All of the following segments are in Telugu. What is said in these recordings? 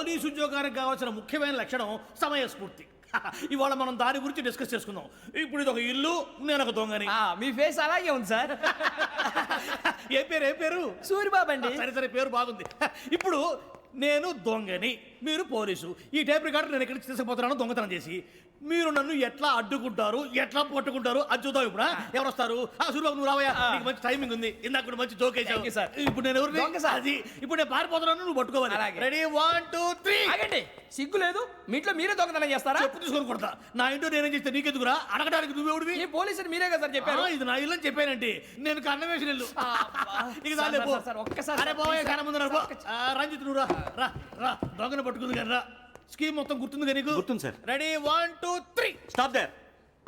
పోలీసు ఉద్యోగానికి కావాల్సిన ముఖ్యమైన లక్షణం సమయస్ఫూర్తి. ఇవాళ మనం దాని గురించి డిస్కస్ చేసుకుందాం. ఇప్పుడు ఇది ఒక ఇల్లు నేను ఒక దొంగని. ఆ, మీ ఫేస్ అలాగే ఉంది సార్. ఏ పేరు ఏ పేరు? సూరిబాబు అండి. సరే సరే పేరు బాగుంది. ఇప్పుడు నేను దొంగని మీరు పోలీసు. ఈ టైప్ రికార్డు నేను ఎక్కడికి తీసుకుపోతున్నాను దొంగతనం చేసి. మీరు నన్ను ఎట్లా అడ్డుకుంటారు ఎట్లా పట్టుకుంటారు అది చూద్దాం ఇప్పుడు? ఎవరు వస్తారు ఆ సూర్యబాబు నువ్వు రావయ్యా. నీకు మంచి టైమింగ్ ఉంది. ఇందాక కూడా మంచి జోక్ you, sir. ఇప్పుడు నేను ఎవరు. అది ఇప్పుడు నేను పారిపోతున్నాను నువ్వు పట్టుకోవాలి. రెడీ వన్ టూ త్రీ ఆగండి. సిగ్గు లేదు. మీ ఇంట్లో మీరే దొంగతనం చేస్తారా? చెప్పు తీసుకొని కొడతా. నా ఇంటో నేనేం చేస్తే నీకెందుకురా? అడగడానికి నువ్వెవడివి ఈ పోలీసులు మీరే కదా సార్ చెప్పారు. ఇది నా ఇల్లు అని చెప్పానంటే నేను కన్న వేసిన ఇల్లు. ఇక సార్. సార్, సార్, ఒక్కసారి అరే సార్, బాబాయ్ చాలా ముందు రంజిత్ నువ్వు రా. రా రా. దొంగను పట్టుకుంది కానీ రా. స్కీమ్ మొత్తం గుర్తుంది నీకు? గుర్తుంది, sir. Ready? One two three. Stop there.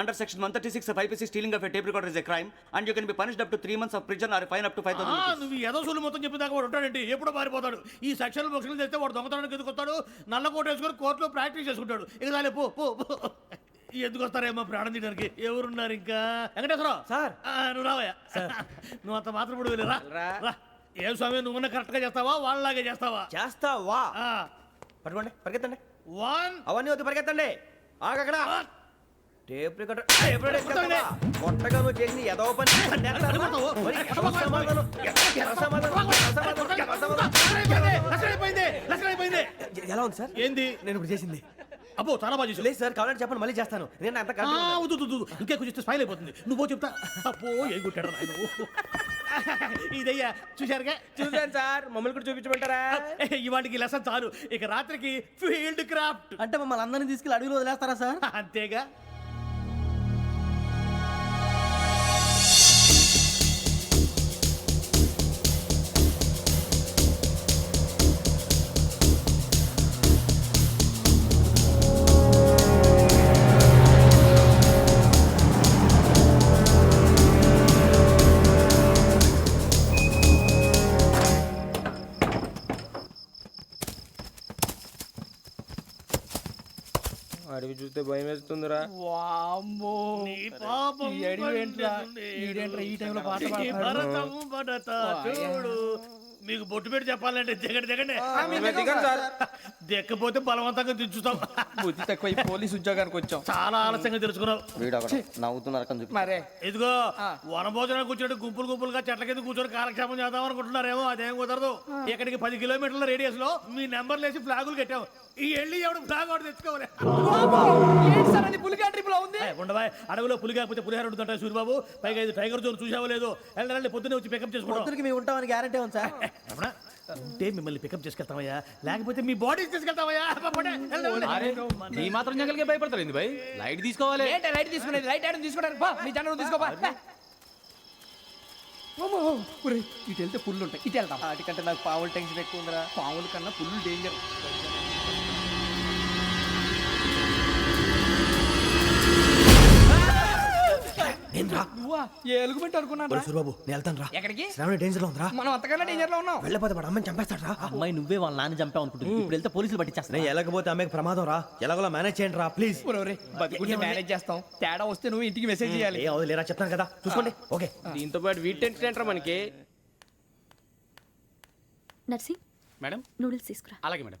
Under section 136 of IPC, stealing of a tape recorder is a crime, and you can be punished up to three months of prison or a fine up to 5,000 rupees. నువ్వు ఏదో సూలు మొత్తం చెప్పిన దాకా వాడు ఉంటాడండి. ఎప్పుడో పారిపోతాడు ఈ సెక్షన్ బొక్షన్లు చేస్తే వాడు దొంగతనానికి ఎందుకు వస్తాడు నల్ల కోట వేసుకొని కోర్టులో ప్రాక్టీస్ చేసుకుంటాడు. ఇక చాలే పో పో. ఎందుకు వస్తారేమో ప్రాణం తీయడానికి? ఎవరున్నారు ఇంకా? వెంకటేశ్వరరావు. సార్. నువ్వు రావయ్యా. నువ్వు అంత మాత్రం ఇప్పుడు వెళ్ళి రా. ఏం స్వామి నువ్వు కరెక్ట్గా చేస్తావా? వాళ్ళలాగే చేస్తావా? చేస్తావా? పట్టుకోండి పరిగెత్తండి. వన్ అవన్నీ వద్దు పరిగెత్తండి. ఆగక్కడ టేప్ రికార్డర్. Tape recorder. కొట్టగా నువ్వు చేసిన ఏదో పని. ఎలా ఉంది సార్? ఏంది? నేను ఇప్పుడు చేసింది. అబ్బో చాలా బాగా చేసావు లేదు సార్ కావాలంటే చెప్పండి మళ్ళీ చేస్తాను. నేను అంత కాదు ఇంకే కొంచెం స్మైల్ అయిపోతుంది. నువ్వు చెప్తా. అబ్బో ఏ నాయన. ఇదయ్యా చూశారుగా? చూసాను సార్. మమ్మల్ని కూడా చూపించమంటారా? ఇవాటికి లెసన్ చాలు. ఇక రాత్రికి ఫీల్డ్ క్రాఫ్ట్. అంటే మమ్మల్ని అందరినీ తీసుకెళ్ళి అడుగులో వదిలేస్తారా సార్? అంతేగా? చూస్తే భయం వేస్తుందిరా వామ్మో. నీ పాపం ఈ అడివి ఏంట్రా? పండుతుంది. ఈడేంట్రా ఈ టైంలో పాట ఈ పాడుతున్నాడు? భరతం భరత చూడు. మీకు బొట్టు పెట్టి చెప్పాలంటే దిగండి దిగండి. దిగండి సార్. దిక్కపోతే బలవంతంగా దించుతాం. బుద్ధి తక్కువ ఈ పోలీస్ ఉద్యోగానికి వచ్చాం. చాలా ఆలస్యంగా తెలుసుకున్నావు వీడు అక్కడ నవ్వుతున్నారు కని చెప్పి మరే. ఇదిగో వనభోజనానికి కూర్చోటి గుంపులు గుంపులుగా చెట్ల కింద కూర్చొని కాలక్షేపం చేద్దాం అనుకుంటున్నారేమో అదేం కుదరదు. ఇక్కడికి పది కిలోమీటర్ల రేడియస్లో మీ నెంబర్ లేసి ఫ్లాగులు కట్టాం ఈ వెళ్ళి ఎవడు ఫ్లాగ్ ఒకటి తెచ్చుకోవాలి? పులిగా ట్రిప్లో ఉంది? ఉండవా? అడవిలో పులి కాకపోతే పులిహార ఉంటుంటా సూర్యబాబు పైగా ఇది టైగర్ జోన్ చూసావో లేదో. వెళ్ళండి పొద్దున్నే వచ్చి పికప్ చేసుకుంటాం. మేము ఉంటామని గ్యారంటీ ఉంది సార్. ఉంటే మిమ్మల్ని పికప్ చేసుకెళ్తామయ్యా. లేకపోతే మీ బాడీ తీసుకెళ్తామయ్యా. మాత్రం జంగల్కే భయపడతారు ఏంది భయ్? లైట్ తీసుకోవాలి. ఏంటి లైట్ తీసుకునేది? లైట్ ఆడని తీసుకోవడానికి బా మీ జనం తీసుకోబా ఇటు వెళ్తే పుల్లు ఉంటాయి ఇటు వెళ్తాం వాటికంటే నాకు పావులు టెన్షన్ ఎక్కువ ఉందిరా. పాముల కన్నా పుల్లు డేంజర్ నువ్వా? ఏ ఎలుగుబెట్టి అనుకున్నాను సూరిబాబు నేను వెళ్తాను రా. ఎక్కడికి? శ్రావణ డేంజర్లో ఉందిరా. మనం అంతకన్నా డేంజర్లో ఉన్నాం. వెళ్ళపోతే వాడు అమ్మని చంపేస్తాడు రా. అమ్మాయి నువ్వే వాళ్ళ నాన్న చంపావు అనుకుంటుంది. ఇప్పుడు వెళ్తే పోలీసులు పట్టించేస్తా నేను వెళ్ళకపోతే అమ్మకి ప్రమాదం రా. ఎలాగోలా మేనేజ్ చేయండి రా ప్లీజ్ బతుకుంటే మేనేజ్ చేస్తాం. తేడా వస్తే నువ్వు ఇంటికి మెసేజ్ చేయాలి. ఏ అవదు లేరా చెప్తాను కదా. చూసుకోండి. ఓకే. దీంతో పాటు వీటి టెన్షన్ మనకి? నర్సింగ్? మేడం? నూడిల్స్ తీసుకురా. అలాగే మేడం.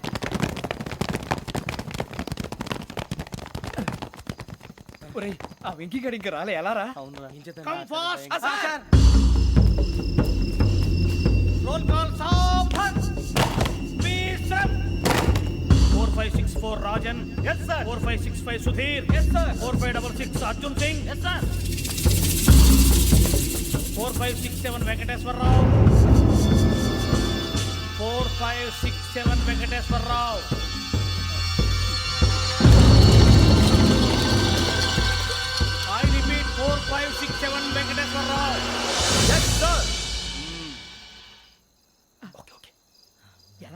ఒరేయ్ ఆ వెంకీ గడి ఇంకా రాలే ఎలా రా? కమ్ ఫాస్ట్ రోల్ కాల్ సావధాన్ విశ్రమ్ four five six four Rajan yes sir four five six five Sudheer yes sir four five double six Arjun Singh yes sir four five six seven Venkateswararao four five six seven Venkateswararao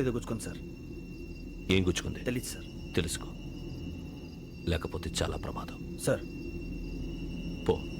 అడవిలో గుచ్చుకుంది సార్. ఏం గుచ్చుకుంది? తెలీదు సార్. తెలుసుకో. లేకపోతే చాలా ప్రమాదం. సార్. పో.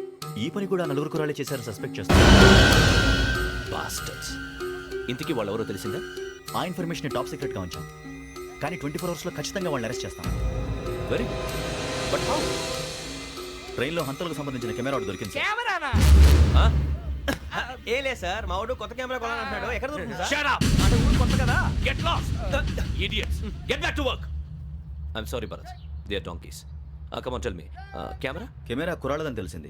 ఈ పని కూడా నలుగురు కురాలే చేశారు సస్పెక్ట్ చేస్తారు బాస్టర్స్ ఇంతకీ వాళ్ళెవరో తెలిసిందా ఆ ఇన్ఫర్మేషన్ టాప్ సీక్రెట్గా ఉంచాం కానీ ట్వంటీ ఫోర్ అవర్స్లో ఖచ్చితంగా వాళ్ళని అరెస్ట్ చేస్తాం వెరీ గుడ్ బట్ హౌ ట్రైన్లో హంతలకు సంబంధించిన కెమెరా ఒకటి దొరికింది సార్. ఏం లేదు సార్ మా వాడు కొత్త కెమెరా కొనాలంటున్నాడు ఎక్కడ దొరుకుతుంది సార్ Shut up! అంటే ఊరు కొత్త కదా! Idiots! Get back to work! I'm sorry, Bharat. They are donkeys. Uh, come on, tell me. Uh, camera? Camera కురాలదని తెలిసింది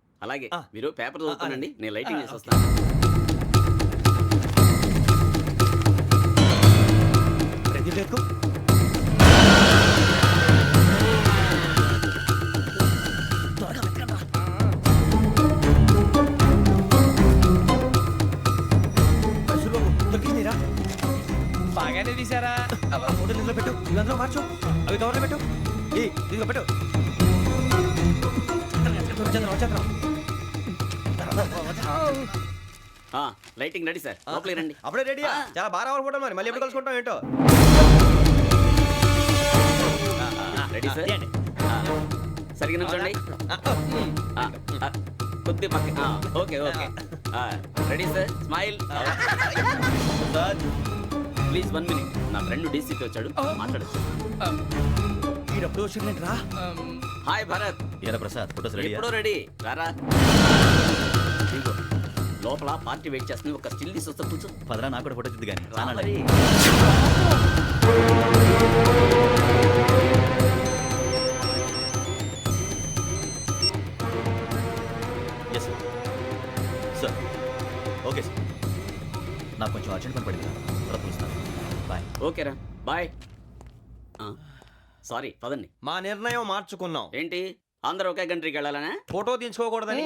అలాగే. మీరు పేపర్ చదువుతానండి. నేను లైటింగ్ చేసి. వస్తాను లైటింగ్ రెడీ సార్ లోపలికి రండి. అప్పుడే రెడీ. చాలా బాగా రావాలి ఫోటో మరి. మళ్ళీ ఎప్పుడు కలుసుకుంటాం ఏంటో? రెడీ సార్ ఆ, ఆ, కొద్ది పక్క okay okay. Ready sir smile please one minute నా ఫ్రెండ్ డీసీకి వచ్చాడు. మాట్లాడచ్చు. ఈడప్పుడు వచ్చిందంటే రా హాయ్ భరత్ ఏరా ప్రసాద్ ఫోటోస్ రెడీ ఎప్పుడో రెడీ రారా. లోపల పార్టీ వెయిట్ చేస్తుంది. ఒక స్టిల్ తీసి వస్తా కూర్చో. పదరా నాకు కూడా ఫోటో చూద్దు కానీ రా మరి. Yes sir sir okay sir నాకు కొంచెం అర్జెంట్ పని పడింది తర్వాత పిలుస్తాను. బాయ్ ఓకేరా బాయ్ సారీ పదండి. మా నిర్ణయం మార్చుకున్నాం. ఏంటి? అందరూ ఒకే కంట్రీకి వెళ్ళాలనా? ఫోటో తీసుకోకూడదని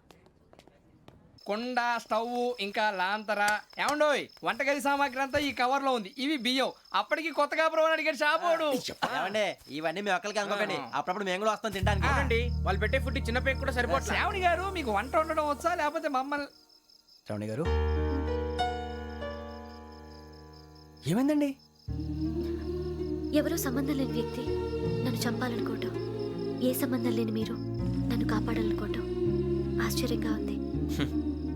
కుండ స్టవ్ ఇంకా లాంతర. ఏమండోయ్ వంటగది సామాగ్రి అంతా ఈ కవర్లో ఉంది. ఇవి బియ్యం. అప్పటికి కొత్తగా బ్రౌన్ అడిగాడు షాపోడు. ఏమండి ఇవన్నీ మేము ఒక్కరికి అనుకోకండి. అప్పుడప్పుడు మేము కూడా వస్తాం తినడానికి. చూడండి వాళ్ళు పెట్టే ఫుడ్ చిన్న పేక్ కూడా సరిపోతుంది శ్రావణి గారు మీకు వంట వండడం వచ్చా? లేకపోతే మమ్మల్ని శ్రావణి గారు? ఏమైందండి? ఎవరో సంబంధం లేని వ్యక్తి నన్ను చంపాలనుకోవటం. ఏ సంబంధం లేని మీరు నన్ను కాపాడాలనుకోవటం. ఆశ్చర్యంగా ఉంది.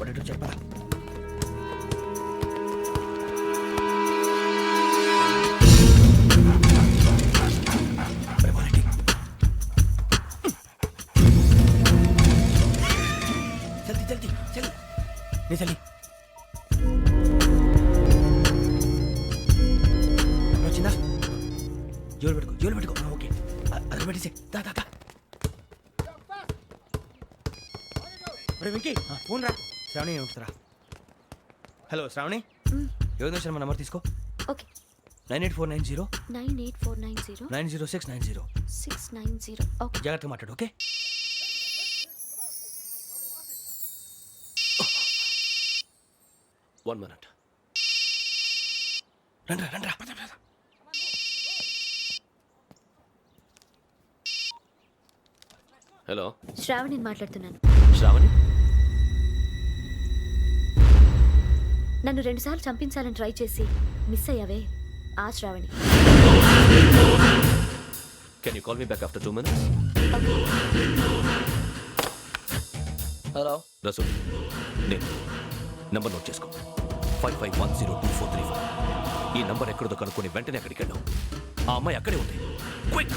వాడేటో చెప్పరా. ప్రేమారెడ్డి. వచ్చిందా? జోలు పెట్టుకో జోలు పెట్టుకో. ఓకే. అది పెట్టేసి. దా దా దా. వెంకీ ఫోన్ రా. శ్రావణి ఉంటుందిరా హలో శ్రావణి? యోగేంద్ర శర్మ నంబర్ తీసుకో? Okay. Nine eight four nine zero. Nine eight four nine zero. Nine zero six nine zero. Six nine zero. Okay. జాగ్రత్తగా మాట్లాడు ఓకే? వన్ మినిట్ రండ్రా రండ్రా పద, పద. హలో శ్రావణిని మాట్లాడుతున్నాను. శ్రావణి? నన్ను రెండుసార్లు చంపించాలని ట్రై చేసి మిస్ అయ్యావే. ఆ Shravani can you call me back after two minutes hello Rasu నేను నంబర్ నోట్ చేసుకో. Five five one zero two four three five ఈ నంబర్ ఎక్కడదో కనుక్కొని వెంటనే అక్కడికి వెళ్ళాం. ఆ అమ్మాయి అక్కడే ఉంది. క్విక్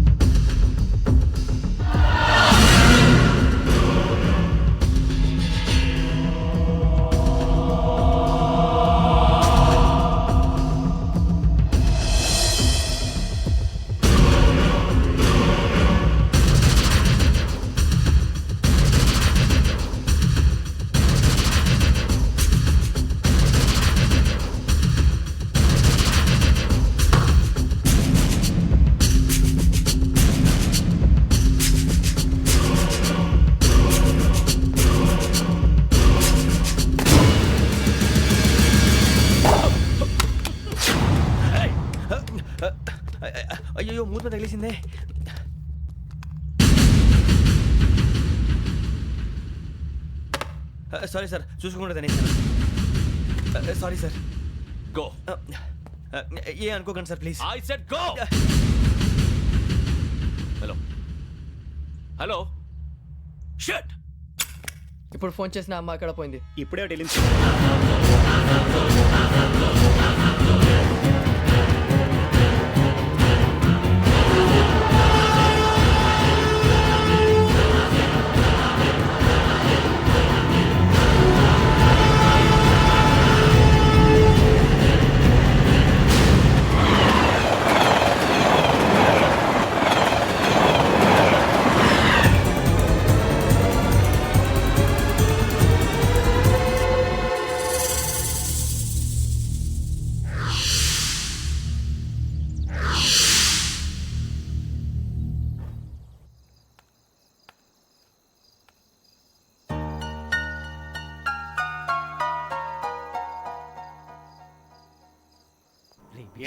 సారీ సార్ చూసుకోకుండా తినేసాను. Sorry sir. గో ఏ అనుకోకండి sir please. I said go hello hello shut ఇప్పుడు ఫోన్ చేసిన అమ్మ అక్కడ పోయింది. ఇప్పుడే డెలివరీ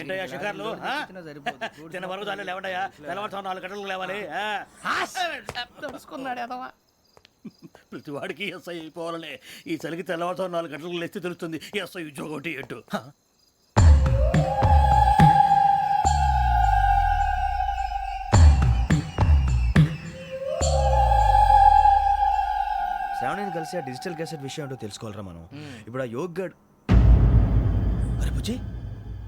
ఏంటయ్యా షికార్లు? తిన్న వరకు చాలు లేవండయ్యా. తెల్లవారుతో నాలుగు గంటలకు లేవాలి? తెలుసుకున్నాడు ప్రతి వాడికి ఎస్ఐ అయిపోవాలనే. ఈ చలికి తెల్లవారుతో నాలుగు గంటలకు లేస్తే తెలుస్తుంది ఎస్ఐ ఉద్యోగం ఒకటి ఎటు శ్రావణిని కలిసి ఆ డిజిటల్ క్యాసెట్ విషయం ఏంటో తెలుసుకోవాలరా మనం. ఇప్పుడు ఆ యోగ్ గడ్ అరే బుజ్జి!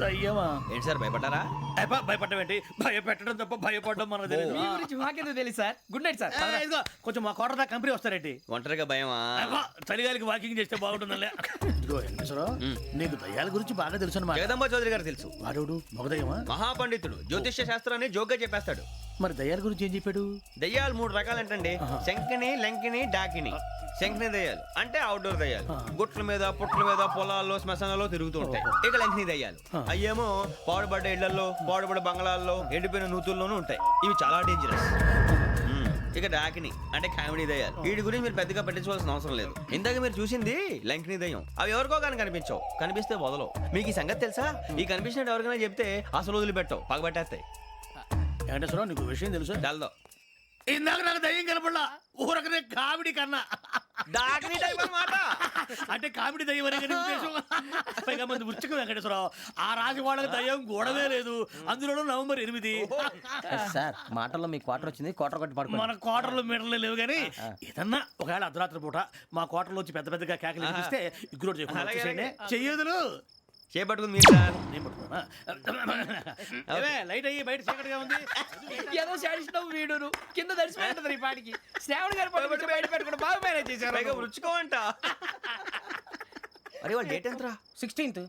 దయ్యమా ఏంటి సార్ భయపడ్డారా? అబ్బా, భయపడడం ఏంటి భయపెట్టడం తప్ప భయపడడం మనకు తెలియదు మీ గురించి మాకెందుకు తెలుసు సార్? గుడ్ నైట్ సార్ ఇదిగో కొంచెం మా కోట దాకా కంపెనీ వస్తారేంటి? ఒంటరిగా భయమా? అబ్బా, చలిగాలికి వాకింగ్ చేస్తే బాగుంటుందిలే ఇదిగో వెంకటేశ్వరరావు నీకు దయ్యాల గురించి బాగా తెలుసు అనమాట జగదంబ చౌదరి గారు తెలుసు. వాడోడు మగదయ్యమా? మహాపండితుడు. జ్యోతిష్య శాస్త్రాన్ని జోగ్గా చెప్పేస్తాడు. మరి దయ్యాల గురించి ఏం చెప్పాడు? దయ్యాలు మూడు రకాలంటండి. శంకిని లంకిని డాకిని. శంకిని దయ్యాలు. అంటే అవుట్డోర్ దయ్యాలు. గుట్ల మీద పుట్ల మీద పొలాల్లో శ్మశానాల్లో తిరుగుతూ ఉంటాయి. ఇక లంకిని దయ్యాలు. అయ్యేమో పాడుబడ్డ ఇళ్ళలో పాడుబడ్డ బంగ్లాల్లో ఎండిపోయిన నూతుల్లోనూ ఉంటాయి. ఇవి చాలా డేంజరస్. ఇక డాకిని అంటే కామెడీ దయ్యాలు. వీటి గురించి మీరు పెద్దగా పట్టించుకోవాల్సిన అవసరం లేదు. ఇందాక మీరు చూసింది లంకిని దయ్యం. అవి ఎవరికో కానీ కనిపించవు. కనిపిస్తే వదలవు. మీకు ఈ సంగతి తెలుసా? ఈ కనిపించినట్టు ఎవరికైనా చెప్తే అసలు వదిలిపెట్టవు. పగబట్టేస్తాయి. వెంకటేశ్వరరావు నీకు విషయం తెలుసు? డల్దో ఇందాక నాకు దయ్యం కనపడలా. ఊరకనే కామెడీ కన్నా. డాకిని టైప్ అన్నమాట అంటే కామెడీ దయ్యం అనే కదా ఉద్దేశం. పైగా మంది ఉచ్చక వెంకటేశ్వరరావు ఆ రాజు వాళ్ళకి దయ్యం గొడవే లేదు. అందులోనూ నవంబర్ ఎనిమిది. సార్ మాటల్లో మీ క్వార్టర్ వచ్చింది క్వార్టర్ కొట్టి పడుకో మన కోటర్లో మీటర్లు లేవు కానీ ఏదన్నా ఒకవేళ అర్ధరాత్రి పూట మా కోటర్లో వచ్చి పెద్ద పెద్దగా కేకలు వినిపిస్తే ఇగ్గురు చేయకుండా చెయ్యదులు. చేపట్టుకుంది మీరు సార్. నేను పట్టుకున్నా ఏమే, లైట్ అయ్యి బయట చీకటిగా ఉంది. ఏదో శాడిస్తావు వీడును. కింద దర్శనం ఈ పాటికి. శ్రావణ్ గారు పట్టుకొచ్చి బయట పెట్టుకుంటే బాగా మేనేజ్ చేశారు. పైగా రుచుకోవంట అరే వాళ్ళ డేట్ ఎంతరా? సిక్స్టీన్త్.